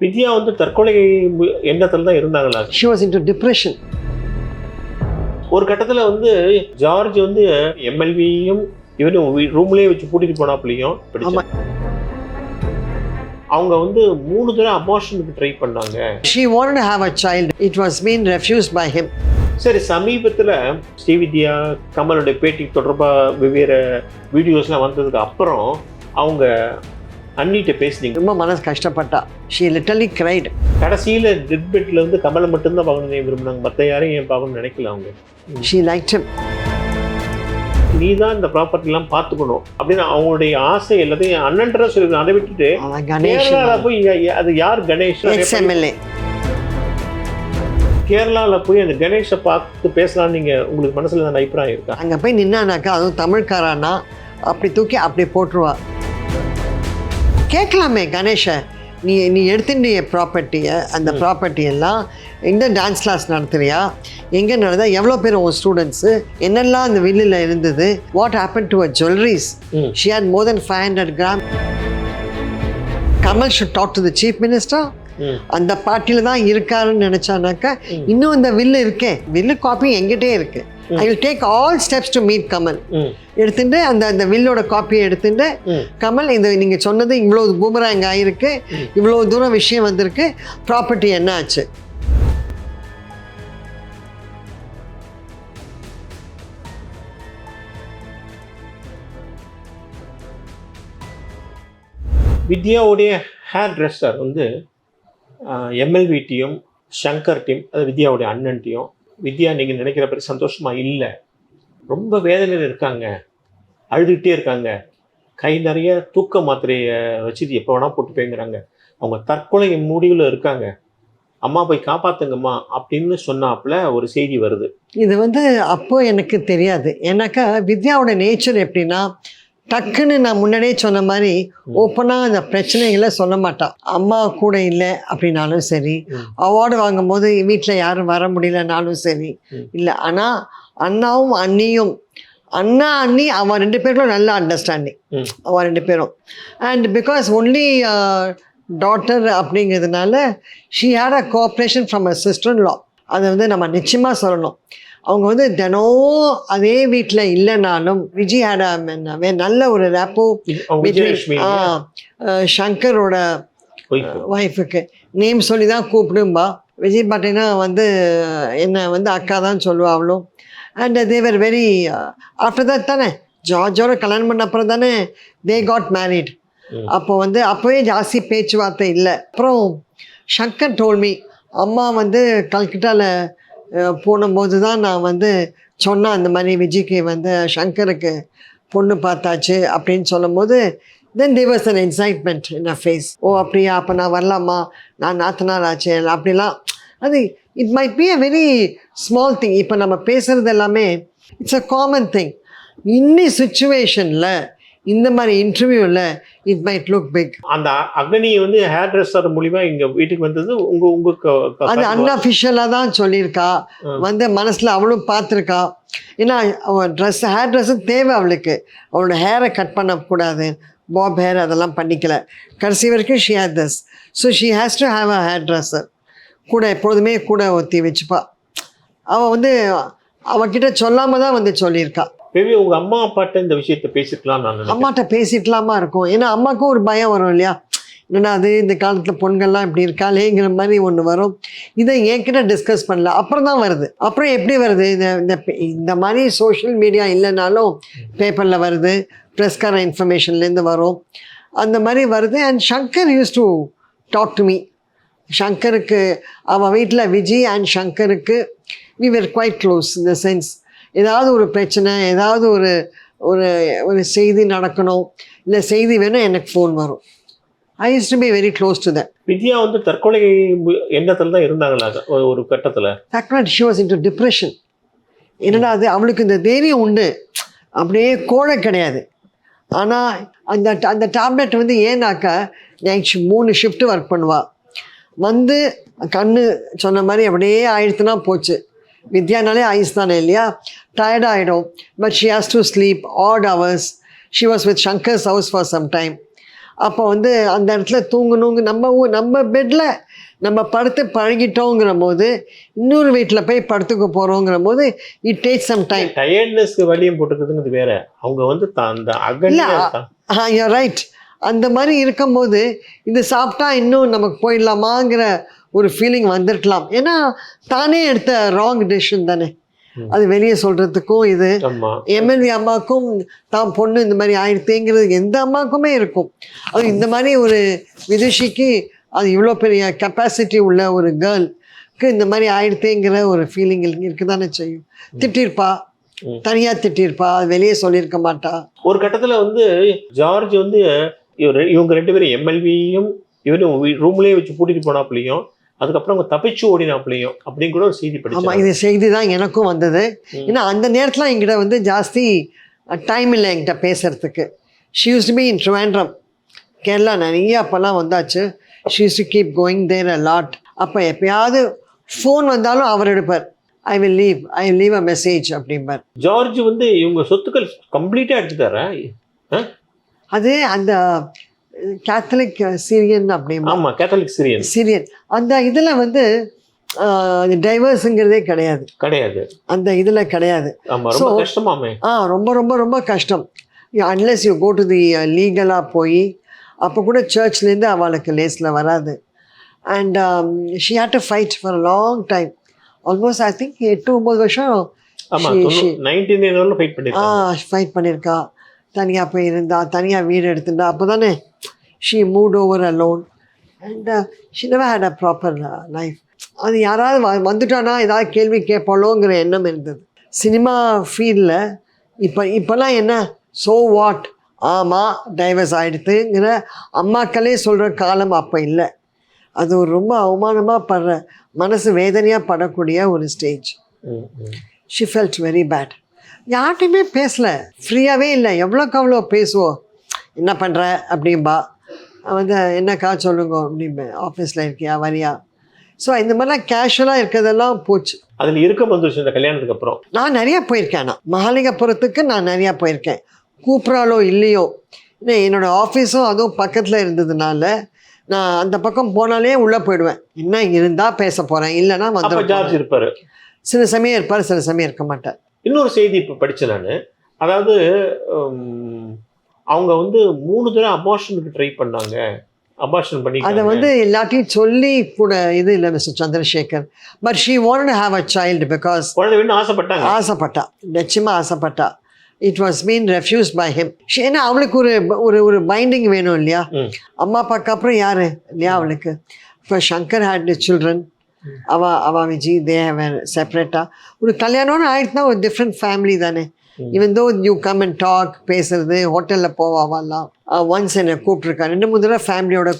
வித்யா வந்து தற்கொலை எண்ணத்துல தான் இருந்தாங்களா? She was in to depression ஒரு கட்டத்துல வந்து ஜார்ஜ் வந்து எம்எல்வியும் இவனும் ரூம்லயே வச்சு பூட்டிட்டு போனாப்புலையும். அவங்க வந்து மூணு தடவை அபார்ஷனுக்கு ட்ரை பண்ணாங்க. She want have a child it was been refuse by him சரி சமீபத்துல ஸ்ரீவித்யா கமலுடைய பேட்டி தொடர்பா வெவ்வேறு வீடியோஸ்லாம் வந்ததுக்கு அப்புறம் அவங்க அண்ணிட்ட பேசுனீங்க. ரொம்ப மனசு கஷ்டப்பட்டா. ஷி லிட்டலி கிரைட் கடைசியில டெட் பெட்ல வந்து கமலை மட்டும்தான் பார்க்கணும்னு விரும்பினாங்க. மற்ற யாரையும் ஏன் பார்க்கணும்னு நினைக்கல அவங்க? ஷி லைக் நீ தான் இந்த ப்ராப்பர்ட்டிலாம் பார்த்துக்கணும். அப்படின்னு அவங்களுடைய ஆசை எல்லாத்தையும் அண்ணன்ற சொல்லி அதை விட்டுட்டு கணேஷ் போய் அது யார் கணேஷ் எம்எல்ஏ கேரளால போய் அந்த கணேஷை பார்த்து பேசலாம்னு நீங்க உங்களுக்கு மனசுல அந்த அபிப்பிராயம் இருக்கா? அங்கே போய் நின்னானாக்கா அதுவும் தமிழ்காரானா அப்படி தூக்கி அப்படி போட்டுருவா. கேட்கலாமே கணேஷை. நீ நீ எடுத்துட்டிய ப்ராப்பர்ட்டியை அந்த ப்ராப்பர்ட்டி எல்லாம் எங்கே டான்ஸ் கிளாஸ் நடத்துறியா? எங்கே நடந்தா எவ்வளோ பேர் உன் ஸ்டூடெண்ட்ஸு என்னெல்லாம் அந்த வில்லில் இருந்தது? What happen to a jewelleries. She had more than five hundred gram Kamal should talk to the chief minister. அந்த பார்ட்டியில் தான் இருக்காருன்னு நினச்சானாக்கா இன்னும் இந்த வில்லு இருக்கே. வில்லு காப்பி எங்கிட்டே இருக்கு. I will take all steps to meet Kamal. எடுத்துட்டு அந்த அந்த வில்லோட காப்பியை எடுத்துட்டு. கமல் இந்த நீங்கள் சொன்னது இவ்வளோ பூமராங் ஆயிருக்கு இவ்வளோ தூரம் விஷயம் வந்திருக்கு ப்ராப்பர்ட்டி என்ன ஆச்சு? வித்யாவுடைய ஹேர் ட்ரெஸ்ஸர் வந்து எம்எல்வி டீம் ஷங்கர் டீம் அது வித்யாவுடைய அண்ணன்ட்டையும் வித்யா நீங்கள் நினைக்கிற படி சந்தோஷமாக இல்லை. ரொம்ப வேதனையில் இருக்காங்க. அழுதுகிட்டே இருக்காங்க. கை நிறைய தூக்க மாத்திரையை வச்சுட்டு எப்போ வேணால் போட்டு போய்ங்கிறாங்க அவங்க தற்கொலை முடிவில் இருக்காங்க. அம்மா போய் காப்பாத்துங்கம்மா அப்படின்னு சொன்னாப்புல ஒரு செய்தி வருது. இது வந்து அப்போ எனக்கு தெரியாது. ஏன்னாக்கா வித்யாவோட நேச்சர் எப்படின்னா டக்குன்னு நான் முன்னாடியே சொன்ன மாதிரி ஓப்பனாக அந்த பிரச்சனைகளை சொல்ல மாட்டான் அம்மா கூட இல்லை அப்படின்னாலும் சரி. அவார்டு வாங்கும்போது வீட்டில் யாரும் வர முடியலனாலும் சரி. இல்லை. ஆனால் அண்ணாவும் அண்ணியும் அண்ணா அண்ணி அவன் ரெண்டு பேருக்கும் நல்ல அண்டர்ஸ்டாண்டிங். அவன் ரெண்டு பேரும். அண்ட் பிகாஸ் ஒன்லி டாட்டர் அப்படிங்கிறதுனால she had a cooperation from a sister law அதை வந்து நம்ம நிச்சயமாக சொல்லணும். அவங்க வந்து தினம் அதே வீட்டில் இல்லைனாலும் விஜய் ஹேட் அ நல்ல ஒரு ரேப்போ wife. ஒய்ஃபுக்கு நேம் சொல்லி தான் கூப்பிடும்பா. விஜய் பார்த்தீங்கன்னா வந்து என்னை வந்து அக்கா தான் சொல்லுவா அவளும் and they were very after that தானே ஜார்ஜோட கல்யாணம் பண்ண அப்புறம் தானே தே காட் மேரிட். அப்போ வந்து அப்போவே ஜாஸ்தி பேச்சுவார்த்தை இல்லை. அப்புறம் சங்கர் டோல்மி அம்மா வந்து கல்கட்டாவில் போனும்போது தான் நான் வந்து சொன்னேன் அந்த மாதிரி விஜய்க்கு வந்து சங்கருக்கு பொண்ணு பார்த்தாச்சு அப்படின்னு சொல்லும்போது then there was an excitement in a face oh அப்படியா? அப்போ நான் வரலாமா? நான் நாத்தனார் ஆச்சு. அப்படிலாம். அது it might be a very small thing இப்போ நம்ம பேசுகிறது எல்லாமே இட்ஸ் அ காமன் திங் இன்னி சுச்சுவேஷனில் இந்த மாதிரி இன்டர்வியூவில் இட் மைட் லுக் பிக் அந்த அக்னி வந்து ஹேர் ட்ரெஸ்ஸர் மூலியமா இங்க வீட்டுக்கு வந்தது உங்க உங்க க- க- அது அன்அஃபிஷியலாக தான் சொல்லியிருக்கா. வந்து மனசில் அவளும் பார்த்துருக்கா. ஏன்னா அவள் ட்ரெஸ் ஹேர் ட்ரெஸ்ஸு தேவை அவளுக்கு. அவளோட ஹேரை கட் பண்ணக்கூடாது. பாப் ஹேர் அதெல்லாம் பண்ணிக்கல. கடைசி வரைக்கும் she had thus so she has to have a hairdresser கூட எப்பொழுதுமே கூட ஒத்தி வச்சுப்பா. அவள் வந்து அவகிட்ட சொல்லாம தான் வந்து சொல்லியிருக்கா. மேபி உங்க அம்மா அப்பாட்ட இந்த விஷயத்தை பேசிருக்கலாம் நான் அம்மாட்ட பேசிக்கலாமா இருக்கும். ஏன்னா அம்மாக்கும் ஒரு பயம் வரும் இல்லையா? என்னடா அது இந்த காலத்தில் பொண்கள்லாம் இப்படி இருக்காளேங்கிற மாதிரி ஒன்று வரும். இதை என்கிட்ட டிஸ்கஸ் பண்ணல. அப்புறம் தான் வருது. அப்புறம் எப்படி வருது? இந்த இந்த இந்த மாதிரி சோஷியல் மீடியா இல்லைனாலும் பேப்பரில் வருது. ப்ரெஸ்கார இன்ஃபர்மேஷன்லேருந்து வரும். அந்த மாதிரி வருது. And Shankar used to talk to me ஷங்கருக்கு அவன் வீட்டில் விஜய் அண்ட் ஷங்கருக்கு வி வேர் குவைட் க்ளோஸ் இந்த சென்ஸ் ஏதாவது ஒரு பிரச்சனை ஏதாவது ஒரு ஒரு ஒரு செய்தி நடக்கணும் இல்லை செய்தி வேணும் எனக்கு ஃபோன் வரும். I used to be very close to that Vidya வந்து தற்கொலை எண்ணத்துல தான் இருந்தாங்களா ஒரு- கட்டத்துல. தக்னாட் ஷி வாஸ் இன்டு டிப்ரெஷன் என்னடா அது? அவளுக்கு இந்த தைரியம் உண்டு. அப்படியே கோழை கிடையாது. ஆனால் அந்த அந்த டேப்லெட் வந்து ஏன்னாக்கா நைட் மூணு ஷிஃப்ட் ஒர்க் பண்ணுவா. வந்து கண்ணு சொன்ன மாதிரி அப்படியே ஆயிடுத்துனா போச்சு. வித்யானாலே ஐஸ் தானே இல்லையா? டயர்ட் ஆகிடும் but she has to sleep at hours she was with Shankar's house for some time அப்போ வந்து அந்த இடத்துல தூங்கணுங்க நம்ம ஊ- நம்ம பெட்டில் நம்ம படுத்து பழகிட்டோங்கிற போது இன்னொரு வீட்டில் போய் படுத்துக்க போகிறோங்கிற போது இட் டேக் சம் டைம் டயர்ட்னஸ்க்கு வலியும் போட்டுக்கிறதுங்கிறது வேற. அவங்க வந்து அந்த ஆ யூ ரைட் அந்த மாதிரி இருக்கும்போது இது சாப்பிட்டா இன்னும் நமக்கு போயிடலாமாங்கிற ஒரு ஃபீலிங் வந்திருக்கலாம். ஏன்னா தானே எடுத்த ராங் டெசிஷன் தானே. அது வெளியே சொல்கிறதுக்கும் இது. எம்எல்ஏ அம்மாவுக்கும் தான் பொண்ணு இந்த மாதிரி ஆயிடுத்தேங்கிறது எந்த அம்மாவுக்குமே இருக்கும். அது இந்த மாதிரி ஒரு விதுஷிக்கு அது இவ்வளோ பெரிய கெப்பாசிட்டி உள்ள ஒரு கேர்ள்க்கு இந்த மாதிரி ஆயிடுத்தேங்கிற ஒரு ஃபீலிங் இருக்கு தானே செய்யும். திட்டிருப்பா. ம். தனியாக திட்டிருப்பா. அது வெளியே சொல்லியிருக்க மாட்டா. ஒரு கட்டத்துல வந்து ஜார்ஜ் வந்து இவங்க ரெண்டு பேரும் எம்எல்வியும் இவரும் ரூம்லயே வச்சு பூட்டிட்டு போனாப்புலையும் அதுக்கப்புறம் அவங்க தப்பிச்சு ஓடினாப்புலையும் அப்படின்னு கூட ஒரு செய்தி ஆமாம் படிச்சாங்க இது செய்தி தான் எனக்கும் வந்தது. ஏன்னா அந்த நேரத்தில் என்கிட்ட வந்து ஜாஸ்தி டைம் இல்லை என்கிட்ட பேசுறதுக்கு. She used be in Trivandrum Kerala நிறைய அப்போல்லாம் வந்தாச்சு. She used to keep going there a lot அப்போ எப்பயாவது ஃபோன் வந்தாலும் அவர் எடுப்பார். I will leave I leave a message அப்படிம்பார். ஜார்ஜ் வந்து இவங்க சொத்துக்கள் கம்ப்ளீட்டா எடுத்துட்டாரா? அது அந்த கேத்தலிக் சீரியன் அப்படிம்பா ஆமா கேத்தலிக் சிரியன் சீரியன் அந்த இதில் வந்து டைவர்ஸுங்கிறதே கிடையாது. கிடையாது. அந்த இதில் கிடையாது. கஷ்டமாமே. ஆ ரொம்ப ரொம்ப ரொம்ப கஷ்டம். Unless you go to the லீகலாக போய் அப்போ கூட சர்ச்லேருந்து அவளுக்கு லேஸில் வராது. And she had to fight for long time almost I think எட்டு ஒம்பது வருஷம் ஃபைட் பண்ணியிருக்கா தனியாக போய் இருந்தா தனியாக வீடு எடுத்துட்டா அப்போ தானே she moved over a loan and she never had a proper life அது யாராவது வ- வந்துட்டானா ஏதாவது கேள்வி கேட்பாளோங்கிற எண்ணம் இருந்தது. சினிமா ஃபீல்டில் இப்போ இப்போல்லாம் என்ன? சோ வாட் ஆமாம் டைவர்ஸ் ஆகிடுதுங்கிற அம்மாக்களே சொல்கிற காலம் அப்போ இல்லை. அது ஒரு ரொம்ப அவமானமாக படுற மனசு வேதனையாக படக்கூடிய ஒரு stage. She felt very bad யார்கிட்டையுமே பேசல. ஃப்ரீயாகவே இல்லை. எவ்வளோக்கு அவ்வளோ பேசுவோம் என்ன பண்ணுற அப்படிம்பா. வந்து என்னக்கா சொல்லுங்க அப்படிம்பேன் ஆஃபீஸில் இருக்கியா வரியா? ஸோ இந்த மாதிரிலாம் கேஷுவலாக இருக்கிறதெல்லாம் போச்சு. அதுல இருக்க வந்துருச்சு இந்த கல்யாணத்துக்கு அப்புறம். நான் நிறையா போயிருக்கேன் நான். மகாலிங்கபுரத்துக்கு நான் நிறையா போயிருக்கேன். கூப்பிட்றாலோ இல்லையோ. ஏன்னா என்னோடய ஆஃபீஸும் அதுவும் பக்கத்தில் இருந்ததுனால நான் அந்த பக்கம் போனாலே உள்ளே போயிடுவேன். என்ன இருந்தால் பேச போகிறேன் இல்லைன்னா வந்து இருப்பாரு. சில சமயம் இருப்பார் சில சமயம் இருக்க மாட்டார். இன்னொரு செய்தி இப்ப படிச்சேன் நான். அதாவது அவங்க வந்து மூணு தடவை அபார்ஷனுக்கு ட்ரை பண்ணாங்க. அபார்ஷன் பண்ணி அதை வந்து எல்லாத்தையும் சொல்லி கூட இது இல்லை mister Chandrasekhar. But she want have a child because குழந்தை வேணும்னு ஆசைப்பட்டாங்க. ஆசைப்பட்டா. நிச்சயமாக ஆசைப்பட்டா. It was mean refuse by him ஏன்னா அவளுக்கு ஒரு ஒரு ஒரு பைண்டிங் வேணும் இல்லையா. அம்மா அப்பாக்கு அப்புறம் யாரு இல்லையா அவளுக்கு? இப்போ சங்கர் ஹேட் சில்ட்ரன் அவ அவ விஜி தே ஹேவ் செப்பரேட்டாக ஒரு கல்யாணம்னு ஆயிடுச்சுன்னா ஒரு டிஃப்ரெண்ட் ஃபேமிலி தானே. இவன் though you come and talk பேசுறது ஹோட்டலில் போவாவெல்லாம் ஒன்ஸ் என்னை கூப்பிட்ருக்கா ரெண்டு மூணு தடவை ஃபேமிலியோட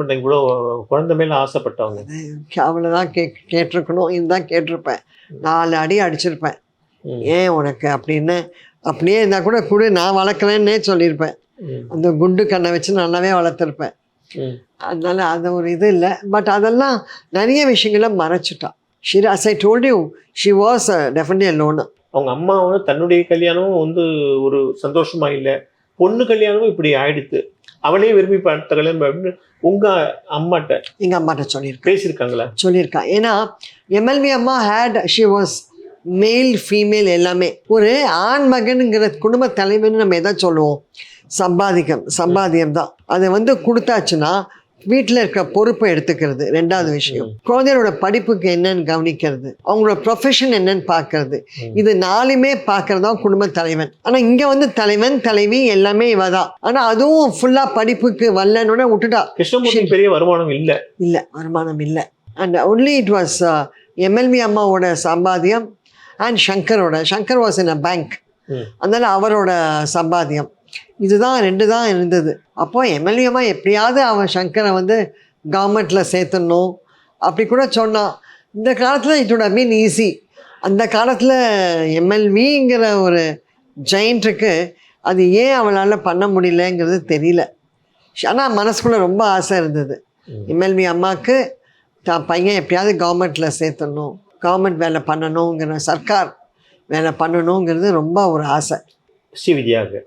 பண்ண இவ்வளவு குழந்தை மேல ஆசைப்பட்டவங்க. அவளை தான் கே கேட்டிருக்கணும். இதுதான் கேட்டிருப்பேன். நாலு அடி அடிச்சிருப்பேன். ஏன் உனக்கு அப்படின்னு அப்படியே இருந்தால் கூட கூட நான் வளர்க்குறேன்னே சொல்லியிருப்பேன். அந்த குண்டு கண்ணை வச்சு நல்லாவே வளர்த்துருப்பேன். அதனால அது ஒரு இது இல்லை. பட் அதெல்லாம் நிறைய விஷயங்களை மறைச்சிட்டா. She as I told you she was definitely lone அவங்க அம்மா வந்து தன்னுடைய கல்யாணமும் வந்து ஒரு சந்தோஷமா இல்ல. பொண்ணு கல்யாணமும் இப்படி ஆயிடுத்து. அவளே விரும்பி பார்த்த கல்யாணம் அப்படின்னு உங்க அம்மாட்ட எங்கள் அம்மாட்ட சொல்லியிருக்கேன் பேசியிருக்காங்களா? சொல்லியிருக்கா. ஏன்னா எம்எல்வி அம்மா had she was male female எல்லாமே. ஒரு ஆண் மகனுங்கிற குடும்ப தலைவன் நம்ம எதை சொல்லுவோம்? சம்பாதிக்கம் சம்பாத்தியம் தான் அதை வந்து கொடுத்தாச்சுன்னா வீட்டில் இருக்க பொறுப்பை எடுத்துக்கிறது ரெண்டாவது விஷயம். குழந்தையோட படிப்புக்கு என்னன்னு கவனிக்கிறது அவங்களோட ப்ரொஃபஷன் என்னன்னு பார்க்கறது. இது நாலுமே பார்க்கறது தான் குடும்ப தலைவன். ஆனால் இங்கே வந்து தலைவன் தலைவி எல்லாமே இவ தான். ஆனால் அதுவும் ஃபுல்லாக படிப்புக்கு வரலன்னு விட்டுட்டா. கிருஷ்ணமூர்த்தி பெரிய வருமானம் இல்ல. இல்லை வருமானம் இல்லை. And only it was MLV அம்மாவோட சம்பாத்தியம் அண்ட் சங்கரோட Shankar was in a bank. அதனால் அவரோட சம்பாத்தியம். இதுதான் ரெண்டு தான் இருந்தது. அப்போ எம்எல்வி அம்மா எப்படியாவது அவன் சங்கரை வந்து கவர்மெண்ட்டில் சேர்த்துடணும். அப்படி கூட சொன்னான். இந்த காலத்தில் இட் have been ஈஸி அந்த காலத்தில் எம்எல்விங்கிற ஒரு ஜெயிண்ட்டுக்கு அது ஏன் அவளால் பண்ண முடியலங்கிறது தெரியல. ஆனால் மனசுக்குள்ளே ரொம்ப ஆசை இருந்தது. எம்எல்வி அம்மாவுக்கு தான் பையன் எப்படியாவது கவர்மெண்ட்டில் சேர்த்துடணும். கவர்மெண்ட் வேலை பண்ணணுங்கிற சர்க்கார் வேலை பண்ணணுங்கிறது ரொம்ப ஒரு ஆசை. ஸ்ரீ வித்யாவுக்கு.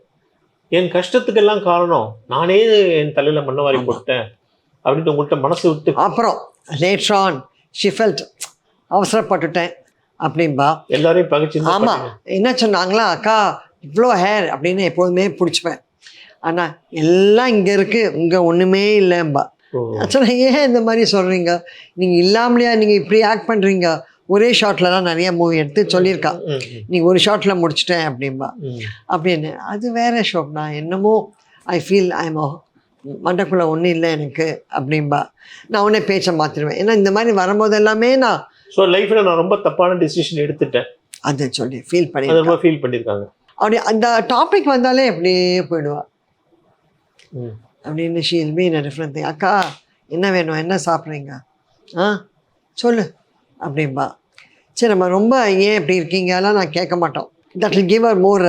என் கஷ்டத்துக்கெல்லாம் காரணம் நானே என் தலையில மண்ணவாரி போட்டேன் அப்படின்ட்டு உங்கள்கிட்ட மனசு விட்டு அப்புறம் லேட்டர் ஆன் ஷிஃபெல்ட் அவசரப்பட்டுட்டேன் அப்படின்பா எல்லாரையும் பகிச்சு ஆமா. என்ன சொன்னாங்களா? அக்கா இவ்வளோ ஹேர் அப்படின்னு எப்போதுமே பிடிச்சிப்பேன். ஆனா எல்லாம் இங்க இருக்கு. இங்க ஒண்ணுமே இல்லைம்பா. ஆக்சுவலாக ஏன் இந்த மாதிரி சொல்றீங்க? நீங்க இல்லாமலையா? நீங்க இப்படி ஆக்ட் பண்றீங்க? ஒரே ஷார்ட்லலாம் நிறைய மூவி எடுத்து சொல்லியிருக்கா. நீ ஒரு ஷார்ட்ல முடிச்சிட்டேன் அப்படின்பா அப்படின்னு. அது வேற ஷோப்னா என்னமோ ஐ ஃபீல் ஐம் மண்டக்குள்ள ஒன்றும் இல்லை எனக்கு அப்படின்பா நான் உடனே பேச்சை மாற்றிடுவேன் ஏன்னா இந்த மாதிரி வரும்போது எல்லாமே நான் ஸோ லைஃப்ல நான் ரொம்ப தப்பான டிசிஷன் எடுத்துட்டேன். அதை சொல்லி ஃபீல் பண்ணி ரொம்ப ஃபீல் பண்ணியிருக்காங்க. அப்படி அந்த டாபிக் வந்தாலே அப்படியே போயிடுவா. அப்படின்னு ஷீல் மீ டிஃப்ரெண்ட் திங் அக்கா என்ன வேணும்? என்ன சாப்பிட்றீங்க? ஆ சொல்லு. அப்படின்பா சரி நம்ம ரொம்ப ஏன் இப்படி இருக்கீங்கலாம் நான் கேட்க மாட்டோம். தட் வில் கிவ் அர் மோர்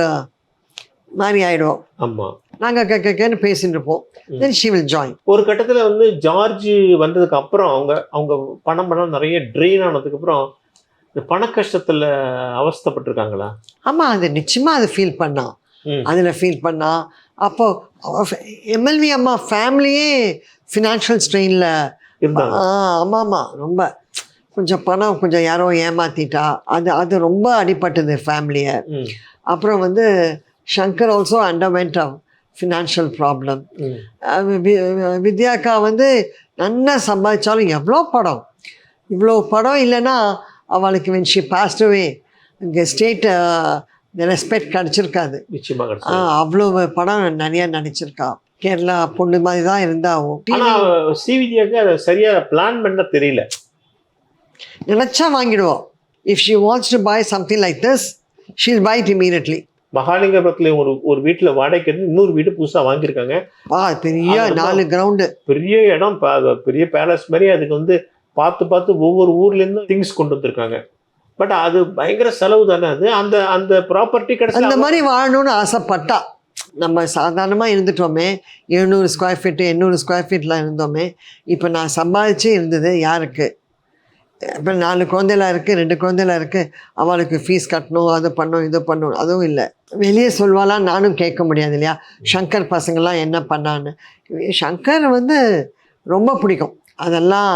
மாதிரி ஆயிடுவோம். ஆமா. நாங்கள் கே கேன்னு பேசிட்டு இருப்போம். தென் ஷி வில் ஜாயின் ஒரு கட்டத்துல வந்து ஜார்ஜ் வந்ததுக்கு அப்புறம் அவங்க அவங்க பணம் பணம் நிறைய ட்ரெயின் ஆனதுக்கு அப்புறம் இந்த பண கஷ்டத்துல அவஸ்தைப்பட்டிருக்காங்களா? ஆமாம் அது நிச்சயமாக அது ஃபீல் பண்ணா. அதில் ஃபீல் பண்ணா. அப்போ எம்எல்வி அம்மா ஃபேமிலியே ஃபினான்ஷியல் ஸ்ட்ரெயினில் ஆ ஆமாம் ஆமாம் ரொம்ப. கொஞ்சம் பணம் கொஞ்சம் யாரோ ஏமாத்திட்டா அது அது ரொம்ப அடிபட்டது ஃபேமிலியை அப்புறம் வந்து Shankar also underwent financial problem வித்யாக்கா வந்து நல்லா சம்பாதிச்சாலும் எவ்வளோ படம்? இவ்வளோ படம் இல்லைன்னா அவளுக்கு வென் ஷி பாஸ்டவே இங்கே ஸ்டேட் ரெஸ்பெக்ட் கிடச்சிருக்காது. ஆ அவ்வளோ படம் நிறைய நடிச்சிருக்கா. கேரளா பொண்ணு மாதிரி தான் இருந்தாவும் சிவிதியாக்கு அதை சரியா பிளான் பண்ண தெரியல. நினச்சா வாங்கிடுவோம் if she wants to buy something like this she'll buy it immediately. மகாலிங்கபுரத்துல ஒரு ஒரு வீட்டுல வாடகைக்கு இருந்து இன்னொரு வீடு புதுசா வாங்கியிருக்காங்க. வா பெரிய நாலு கிரவுண்டு பெரிய இடம் ப- பெரிய பேலஸ் மாதிரி அதுக்கு வந்து பார்த்து பார்த்து ஒவ்வொரு ஊர்ல இருந்தும் திங்ஸ் கொண்டு வந்திருக்காங்க. பட் அது பயங்கர செலவு தானே அது? அந்த அந்த ப்ராப்பர்ட்டி அந்த கிடைச்சா மாதிரி வாழணும்னு ஆசைப்பட்டா. நம்ம சாதாரணமாக இருந்துட்டோமே எழுநூறு ஸ்கொயர் ஃபீட்டு எண்ணூறு ஸ்கொயர் ஃபீட்டில் இருந்தோமே இப்போ நான் சம்பாதிச்சு இருந்தது யாருக்கு? இப்போ நாலு குழந்தைலாம் இருக்குது ரெண்டு குழந்தைலாம் இருக்குது அவளுக்கு ஃபீஸ் கட்டணும் அது பண்ணணும் இது பண்ணணும் அதுவும் இல்லை. வெளியே சொல்வாலாம் நானும் கேட்க முடியாது இல்லையா? சங்கர் பசங்கள்லாம் என்ன பண்ணான்னு. சங்கர் வந்து ரொம்ப பிடிக்கும். அதெல்லாம்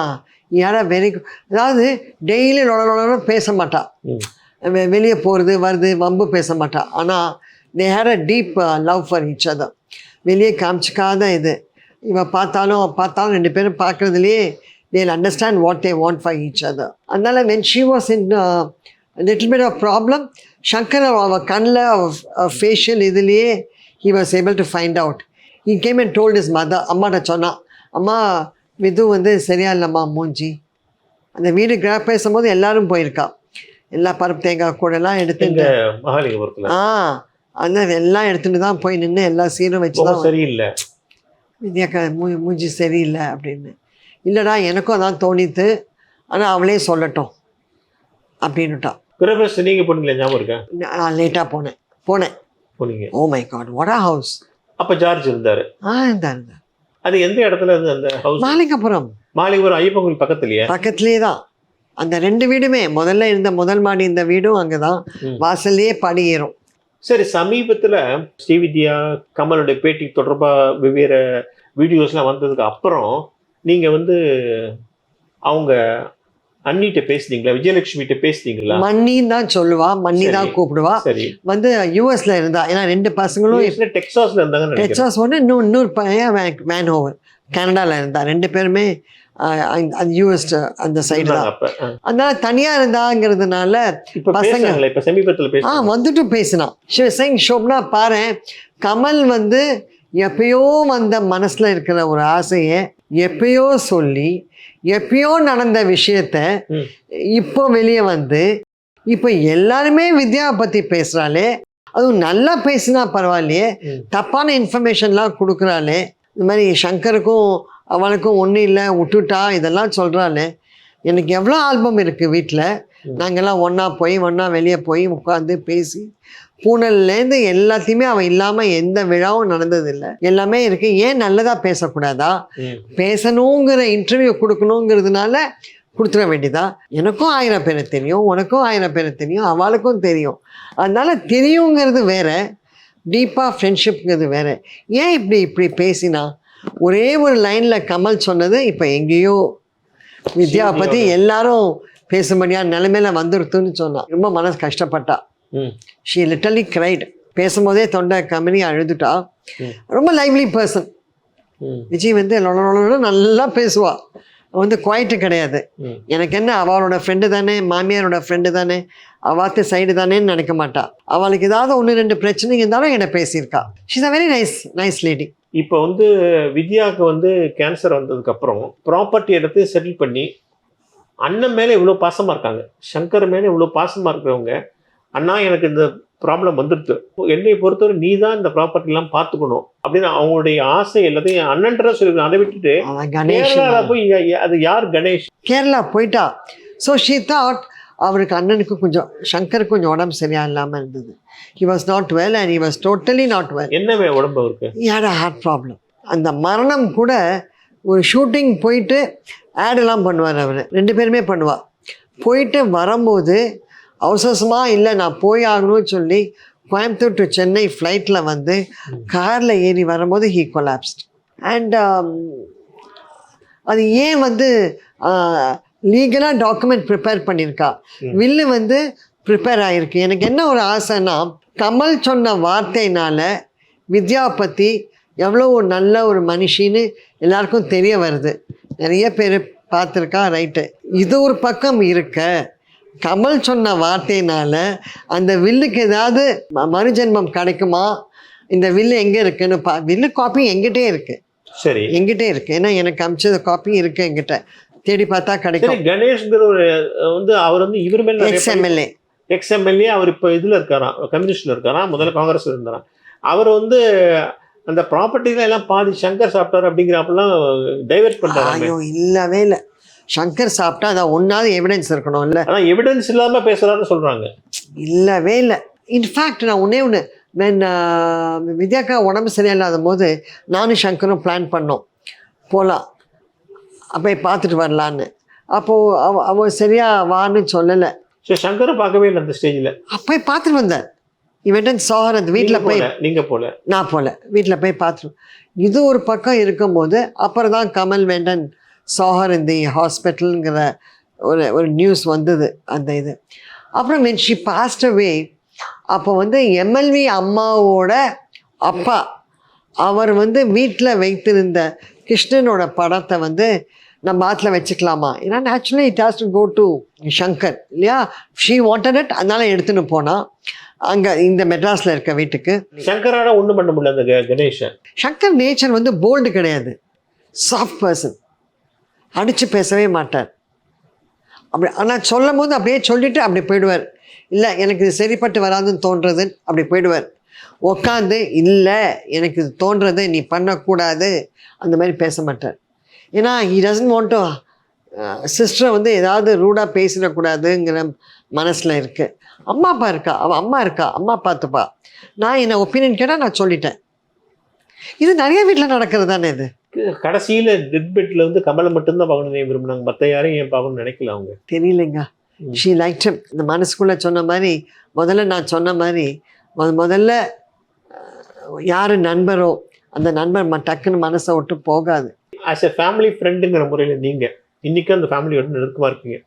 யாரா வெரி அதாவது டெய்லி லொட பேச மாட்டா. வெளியே போகிறது வருது வம்பு பேச மாட்டா. ஆனால் they have a deep love for each other. வெளியே காமிச்சிக்காத இது. இவ பார்த்தாலும் பார்த்தாலும் ரெண்டு பேரும் பார்க்குறதுலேயே they'll understand what they want for each other அதனால when she was in little bit of problem Shankar அவ கண்ணில் ஃபேஷியல் இதுலேயே he was able to find out he came and told his mother அம்மாட்ட சொன்னான் அம்மா விது வந்து சரியா இல்லைம்மா மூஞ்சி. அந்த வீடு கிராப் பேசும்போது எல்லாரும் போயிருக்கா. எல்லா பருப்பு தேங்காய் கூடலாம் மகாலிங்கபுரத்துல ஆ அந்த எல்லாம் எடுத்துட்டு தான் போய் நின்று எல்லா சீரும் வச்சு தான் சரியில்லை. வித்யாக்கா மூ மூஞ்சி சரியில்லை அப்படின்னு. இல்லைடா எனக்கும் அதான் தோணித்து ஆனால் அவளே சொல்லட்டும் அப்படின்னுட்டான் கிரகஸ்ட் நீங்க போனீங்களா? ஞாபகம் இருக்கா? நான் லேட்டாக போனேன். போனேன். போனீங்க. ஓ my God what a house அப்ப ஜார்ஜ் இருந்தாரு. ஆ இருந்தா இருந்தா அது எந்த இடத்துல இருந்து அந்த ஹவுஸ் மாலிகபுரம். மாலிகபுரம் ஐயப்பன் கோயில் பக்கத்துலயே? பக்கத்துலேயே தான். அந்த ரெண்டு வீடுமே முதல்ல இருந்த முதல் மாடி இந்த வீடும் அங்கே தான். வாசல்லையே படி ஏறும். சரி சமீபத்துல ஸ்ரீவித்யா கமலுடைய பேட்டி தொடர்பா வெவ்வேறு வீடியோஸ்லாம் வந்ததுக்கு அப்புறம் நீங்க வந்து அவங்க அண்ணிட்ட பேசுனீங்களா? விஜயலட்சுமிகிட்ட பேசுனீங்களா? மன்னின்னு தான் சொல்லுவா. மன்னி தான். கூப்பிடுவா. வந்து யூஎஸ்ல இருந்தா ஏன்னா ரெண்டு பசங்களும் டெக்ஸாஸ்ல நினைக்கிறேன். டெக்ஸாஸ் ஒன்று இன்னும் இன்னொரு பையன் வே- வேன்ஹோவர் கனடாவில் இருந்தா. ரெண்டு பேருமே அந்த- யூஎஸ் அந்த சைடு இருந்தாங்க தான். அதனால தனியா இருந்தாங்கிறதுனால பசங்க- இப்ப சமீபத்துல ஆ வந்துட்டு பேசினான் சிவசிங் ஷோப்னா பாரு கமல் வந்து எப்பயோ வந்த மனசுல இருக்கிற ஒரு ஆசையை எப்பயோ சொல்லி எப்பயோ நடந்த விஷயத்த. இப்போ வெளியே வந்து இப்போ எல்லாருமே வித்யாவை பத்தி பேசுறாளே அதுவும் நல்லா பேசினா பரவாயில்லையே. தப்பான இன்ஃபர்மேஷன்லாம் கொடுக்குறாளே இந்த மாதிரி சங்கருக்கும் அவனுக்கும் ஒன்றும் இல்லை விட்டுட்டா இதெல்லாம் சொல்கிறாளே எனக்கு எவ்வளோ ஆல்பம் இருக்குது வீட்டில் ம். நாங்கெல்லாம் ஒன்றா போய் ஒன்றா வெளியே போய் உட்காந்து பேசி பூனல்லேருந்து எல்லாத்தையுமே அவன் இல்லாமல் எந்த விழாவும் நடந்ததில்லை. எல்லாமே இருக்குது ஏன் நல்லதாக பேசக்கூடாதா. பேசணுங்கிற இன்டர்வியூ கொடுக்கணுங்கிறதுனால கொடுத்துட வேண்டியதா? எனக்கும் ஆயிரம் பேரை தெரியும். உனக்கும் ஆயிரம் பேரை தெரியும். அவளுக்கும் தெரியும். அதனால தெரியுங்கிறது வேற. டீப்பாக ஃப்ரெண்ட்ஷிப்ங்கிறது வேற. ஏன் இப்படி இப்படி பேசினா? ஒரே ஒரு லைனில் கமல் சொன்னது இப்போ எங்கேயோ வித்யாவை பற்றி எல்லாரும் பேசும்படியாக நிலைமையில வந்துருத்துன்னு சொன்னா. ரொம்ப மனசு கஷ்டப்பட்டா. ஷீ லிட்டலி கிரைட் பேசும்போதே தொண்டை கம்பெனி அழுதுட்டா. ரொம்ப லைவ்லி பர்சன் விஜய் வந்து நல்லா பேசுவா. வந்து குவாய்ட்டு கிடையாது. எனக்கு என்ன அவளோட ஃப்ரெண்டு தானே மாமியாரோட ஃப்ரெண்டு தானே அவாத்து சைடு தானேன்னு நினைக்க மாட்டா. அவளுக்கு ஏதாவது ஒன்று ரெண்டு பிரச்சனைங்க இருந்தாலும் என்கிட்ட பேசியிருக்கா. She's a very nice nice lady இப்போ வந்து வித்யாவுக்கு வந்து கேன்சர் வந்ததுக்கப்புறம் ப்ராப்பர்ட்டி எடுத்து செட்டில் பண்ணி அண்ணன் மேலே இவ்வளோ பாசமாக இருக்காங்க. சங்கர் மேலே இவ்வளோ பாசமாக இருக்கிறவங்க அண்ணா எனக்கு இந்த ப்ராப்ளம் வந்துடுது என்னை பொறுத்தவரை நீ தான் இந்த ப்ராப்பர்ட்டிலாம் பார்த்துக்கணும். அப்படின்னு அவங்களுடைய ஆசை எல்லாத்தையும் அண்ணன்ற சொல்லி அதை விட்டுட்டு கேரளால போய் அது யார் கணேஷ்? கேரளா போயிட்டா. ஸோ ஷீ தாட் அவருக்கு அண்ணனுக்கு கொஞ்சம் சங்கருக்கு கொஞ்சம் உடம்பு சரியா இல்லாமல் இருந்தது. He was not well and he was totally not well என்னவே உடம்பு அவருக்கு? அ ஹார்ட் ப்ராப்ளம் அந்த மரணம் கூட ஒரு ஷூட்டிங் போயிட்டு ஆடெல்லாம் பண்ணுவார் அவர். ரெண்டு பேருமே பண்ணுவா. போயிட்டு வரும்போது அவசரமாக இல்லை நான் போய் ஆகணும்னு சொல்லி கோயம்புத்தூர் டு சென்னை ஃப்ளைட்டில் வந்து காரில் ஏறி வரும்போது ஹீ கொலாப்ஸ்ட் அண்ட் அது ஏன் வந்து லீகலாக டாக்குமெண்ட் ப்ரிப்பேர் பண்ணியிருக்கா? வில்லு வந்து ப்ரிப்பேர் ஆகிருக்கு எனக்கு என்ன ஒரு ஆசைன்னா கமல் சொன்ன வார்த்தையினால வித்யா பற்றி எவ்வளோ ஒரு நல்ல ஒரு மனுஷின்னு எல்லாருக்கும் தெரிய வருது. நிறைய பேர் பார்த்துருக்கா ரைட்டு இது ஒரு பக்கம் இருக்க. கமல் சொன்ன வார்த்தையினால அந்த வில்லுக்கு ஏதாவது மறுஜென்மம் கிடைக்குமா? இந்த வில்லு எங்கே இருக்குன்னு பா வில்லு காப்பி எங்கிட்டே இருக்கு. சரி. எங்கிட்டே இருக்கு. ஏன்னா எனக்கு அமிச்சது காப்பி இருக்கு எங்கிட்ட. தேடி பார்த்தா கிடைக்கும். கணேஷ்ங்கிற ஒரு வந்து அவர் வந்து இவர் மேல எக்ஸ் எம்எல்ஏ எக்ஸ் எம்எல்ஏ அவர் இப்போ இதில் இருக்காராம் கம்யூனிஸ்டில் இருக்காராம் முதல்ல காங்கிரஸ்ல இருந்தாராம் அவர் வந்து அந்த ப்ராப்பர்ட்டில எல்லாம் பாதி சங்கர் சாப்பிட்டாரு அப்படிங்கிறப்பெல்லாம் டைவர்ட் பண்ணிட்டாரு. ஐயோ இல்லவே இல்லை. சங்கர் சாப்பிட்டா அதை ஒன்றாவது எவிடன்ஸ் இருக்கணும்ல. ஆனால் எவிடன்ஸ் இல்லாம பேசுறாருன்னு சொல்றாங்க. இல்லவே இல்லை. இன்ஃபேக்ட் நான் ஒன்றே ஒன்று வித்யாக்கா உடம்பு சரியில்லாத போது நானும் சங்கரும் பிளான் பண்ணோம். போகலாம் அப்போ பார்த்துட்டு வரலான்னு. அப்போது அவ அவ சரியா வான்னு சொல்லலை. சரி சங்கரை பார்க்கவே இல்லை அந்த ஸ்டேஜில் அப்போ பார்த்துட்டு வந்தார். இவன் சார் அந்த வீட்டில் போய் போல நீங்க போல. நான் போல. வீட்டில் போய் பார்த்துருவோம் இது ஒரு பக்கம் இருக்கும்போது அப்புறம் தான் கமல் வேண்டன் சாகர் இந்த ஹாஸ்பிட்டலுங்கிற ஒரு ஒரு நியூஸ் வந்தது அந்த இது. அப்புறம் when she passed away அப்போ வந்து எம்எல்வி அம்மாவோட அப்பா அவர் வந்து வீட்டில் வைத்திருந்த கிருஷ்ணனோட படத்தை வந்து நம்ம ஆற்றுல வச்சுக்கலாமா? ஏன்னா naturally it has to go to Shankar இல்லையா? ஷீ வாண்டட் இட் அதனால எடுத்துன்னு போனால் அங்கே இந்த மெட்ராஸில் இருக்க வீட்டுக்கு. சங்கரால ஒண்ணும் பண்ண முடியல அந்த கணேஷன் சங்கர் நேச்சர் வந்து போல்டு கிடையாது. சாஃப்ட் பர்சன் அடித்து பேசவே மாட்டார். அப்படி ஆனால் சொல்லும் போது அப்படியே சொல்லிவிட்டு அப்படி போயிடுவார். இல்லை எனக்கு இது சரிப்பட்டு வராதுன்னு தோன்றது அப்படி போயிடுவார். உட்காந்து இல்லை எனக்கு இது தோன்றது நீ பண்ணக்கூடாது அந்த மாதிரி பேச மாட்டார். ஏன்னா ஹி டசன்ட் வாண்ட் டு சிஸ்டரை வந்து ஏதாவது ரூடாக பேசிடக்கூடாதுங்கிற மனசில் இருக்குது அம்மா அப்பா இருக்கா? அவள் அம்மா இருக்கா? அம்மா பார்த்துப்பா. நான் என்ன ஒப்பீனியன் கேட்டால் நான் சொல்லிட்டேன். இது நிறைய வீட்டில் நடக்கிறது தானே இது? கடைசியில டெத் பெட்ல வந்து கமலை மட்டும்தான் பார்க்கணும் விரும்பினாங்க? மத்த யாரையும் ஏன் பார்க்கணும்னு நினைக்கல அவங்க? தெரியலைங்க. ஷீ லைக் இந்த மனசுக்குள்ளே சொன்ன மாதிரி முதல்ல நான் சொன்ன மாதிரி முத முதல்ல யார் நண்பரோ அந்த நண்பர் டக்குன்னு மனசை விட்டு போகாது. ஆஸ் எ ஃபேமிலி ஃப்ரெண்டுங்கிற முறையில் நீங்க இன்னைக்கு அந்த ஃபேமிலியோட நெருக்கமா இருக்கீங்க.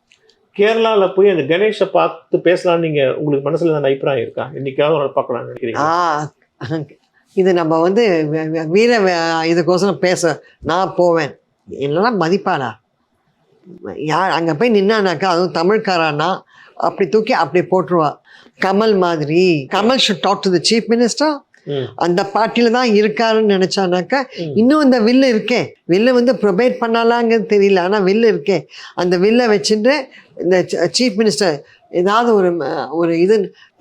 கேரளால போய் அந்த கணேஷை பார்த்து பேசலாம்னு நீங்க உங்களுக்கு மனசுல அந்த அபிப்பிராயம் இருக்கா? என்னைக்காவது ஒரு பார்க்கலாம்னு நினைக்கிறீங்க ஆ இது நம்ம வந்து வீர இதுக்கோசரம் பேச நான் போவேன். என்னெல்லாம் மதிப்பாளா? யார் அங்கே போய் நின்னானாக்கா அதுவும் தமிழ்காரானா அப்படி தூக்கி அப்படி போட்டுருவா. கமல் மாதிரி. Kamal should talk to the chief minister. அந்த பார்ட்டியில தான் இருக்காருன்னு நினைச்சானாக்கா. இன்னும் அந்த வில்லு இருக்கே. வில்லு வந்து ப்ரொவைட் பண்ணலாங்கிறது தெரியல ஆனால் வில்லு இருக்கே. அந்த வில்லை வச்சுட்டு இந்த சீஃப் மினிஸ்டர் ஏதாவது ஒரு ஒரு இது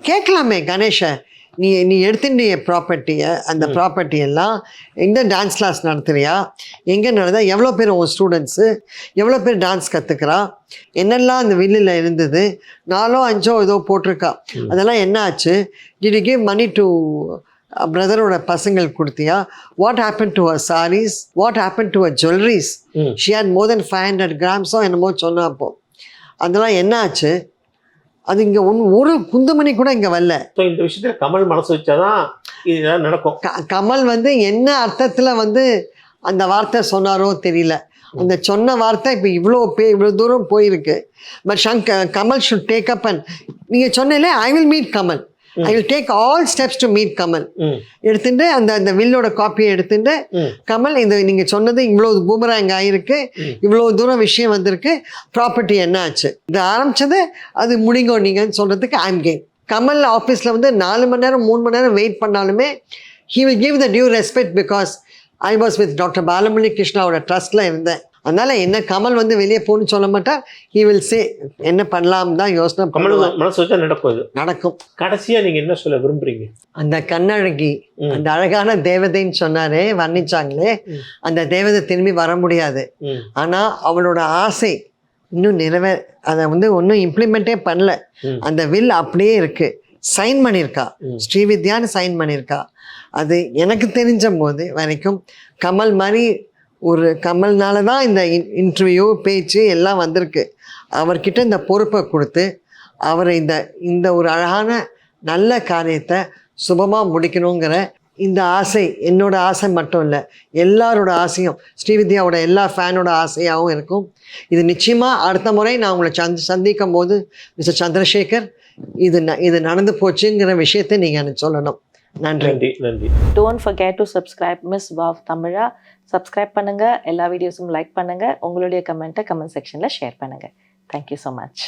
கேட்கலாமே கணேஷை. நீ நீ எடுத்துட்டு ப்ராப்பர்ட்டியை அந்த. ப்ராப்பர்ட்டி எல்லாம் எங்கே டான்ஸ் கிளாஸ் நடத்துறியா? எங்கே நடந்தா? எவ்வளோ பேர் உன் ஸ்டூடெண்ட்ஸு எவ்வளோ பேர் டான்ஸ் கற்றுக்கிறா என்னெல்லாம் அந்த வில்லில் இருந்தது? நாலோ அஞ்சோ ஏதோ போட்டிருக்கா. அதெல்லாம் என்ன ஆச்சு? டிட் கிவ் மணி டு பிரதரோட பசங்களுக்கு கொடுத்தியா? What happen to a saris what happen to a jewelleries. She had more than five hundred கிராம்ஸோ என்னமோ சொன்னா அப்போ. அதெல்லாம் என்ன ஆச்சு? அது இங்கே ஒன் ஒரு குந்தமணி கூட இங்கே வரல. ஸோ இந்த விஷயத்துல கமல் மனசு வச்சாதான் இது நடக்கும். கமல் வந்து என்ன அர்த்தத்தில் வந்து அந்த வார்த்தை சொன்னாரோ தெரியல. அந்த சொன்ன வார்த்தை இப்போ இவ்வளோ பே இவ்வளோ தூரம் போயிருக்கு. But Shankar Kamal should take up and நீங்கள் சொன்னீங்களே I will meet Kamal. I will take all steps to meet Kamal எடுத்துட்டு அந்த அந்த வில்லோட காப்பியை எடுத்துட்டு கமல் இந்த நீங்கள் சொன்னது இவ்வளோ பூமராங் ஆயிருக்கு ம். இவ்வளோ தூரம் விஷயம் வந்திருக்கு ப்ராப்பர்ட்டி என்ன ஆச்சு? இது ஆரம்பிச்சது அது முடிங்கோ நீங்கன்னு சொல்கிறதுக்கு ஐம் கேம் கமல் ஆஃபீஸில் வந்து நாலு மணி நேரம் மூணு மணி நேரம் வெயிட் பண்ணாலுமே he will give the due respect because I was with doctor Balamurali கிருஷ்ணாவோட ட்ரஸ்ட்டில் இருந்தேன். அதனால் என்ன கமல் வந்து வெளியே போகணும்னு சொல்ல மாட்டார் ஹீ வில் சே என்ன பண்ணலாம் தான் யோசனை கமல் மனசு வச்சா நடக்கும் இது நடக்கும். கடைசியா நீங்க என்ன சொல்ல விரும்புறீங்க? அந்த கண்ணழகி. அந்த அழகான தேவதைன்னு சொன்னாரே வர்ணிச்சாங்களே. அந்த தேவதை திரும்பி வர முடியாது. ம். ஆனால் அவளோட ஆசை இன்னும் நிறைவே அதை வந்து ஒன்றும் இம்ப்ளிமெண்ட்டே பண்ணல. அந்த வில் அப்படியே இருக்கு. சைன் பண்ணியிருக்கா. ஸ்ரீவித்யான்னு சைன் பண்ணியிருக்கா. அது எனக்கு தெரிஞ்ச போது வரைக்கும் கமல் மாதிரி ஒரு கமல்னால தான் இந்த இன்டர்வியூ பேச்சு எல்லாம் வந்திருக்கு. அவர்கிட்ட இந்த பொறுப்பை கொடுத்து அவரை இந்த இந்த ஒரு அழகான நல்ல காரியத்தை சுபமாக முடிக்கணுங்கிற இந்த ஆசை என்னோட ஆசை மட்டும் இல்லை எல்லாரோட ஆசையும் ஸ்ரீவித்யாவோட எல்லா ஃபேனோட ஆசையாகவும் இருக்கும். இது நிச்சயமாக அடுத்த முறை நான் உங்களை சந்தி சந்திக்கும் போது மிஸ்டர் சந்திரசேகர் இது ந- இது நடந்து போச்சுங்கிற விஷயத்தை நீங்கள் எனக்கு சொல்லணும். நன்றி. நன்றி don't forget to subscribe miss wow Tamizha subscribe பண்ணுங்கள் எல்லா வீடியோஸும் லைக் பண்ணுங்கள் உங்களுடைய கமெண்ட்டை கமெண்ட் செக்ஷனில் ஷேர் பண்ணுங்கள் தேங்க்யூ ஸோ மச்